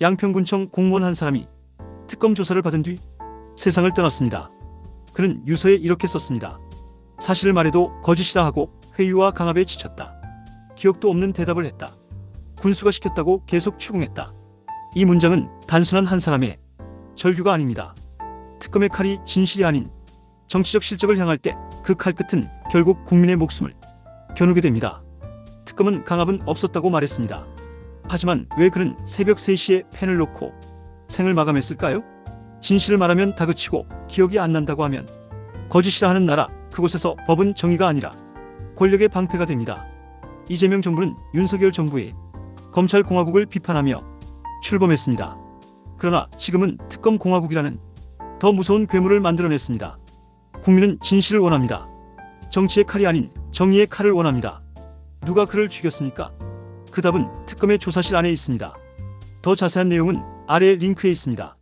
양평군청 공무원 한 사람이 특검 조사를 받은 뒤 세상을 떠났습니다. 그는 유서에 이렇게 썼습니다. 사실을 말해도 거짓이라 하고 회유와 강압에 지쳤다. 기억도 없는 대답을 했다. 군수가 시켰다고 계속 추궁했다. 이 문장은 단순한 한 사람의 절규가 아닙니다. 특검의 칼이 진실이 아닌 정치적 실적을 향할 때 그 칼 끝은 결국 국민의 목숨을 겨누게 됩니다. 특검은 강압은 없었다고 말했습니다. 하지만 왜 그는 새벽 3시에 펜을 놓고 생을 마감했을까요? 진실을 말하면 다그치고 기억이 안 난다고 하면 거짓이라 하는 나라 그곳에서 법은 정의가 아니라 권력의 방패가 됩니다. 이재명 정부는 윤석열 정부의 검찰 공화국을 비판하며 출범했습니다. 그러나 지금은 특검 공화국이라는 더 무서운 괴물을 만들어냈습니다. 국민은 진실을 원합니다. 정치의 칼이 아닌 정의의 칼을 원합니다. 누가 그를 죽였습니까? 그 답은 특검의 조사실 안에 있습니다. 더 자세한 내용은 아래 링크에 있습니다.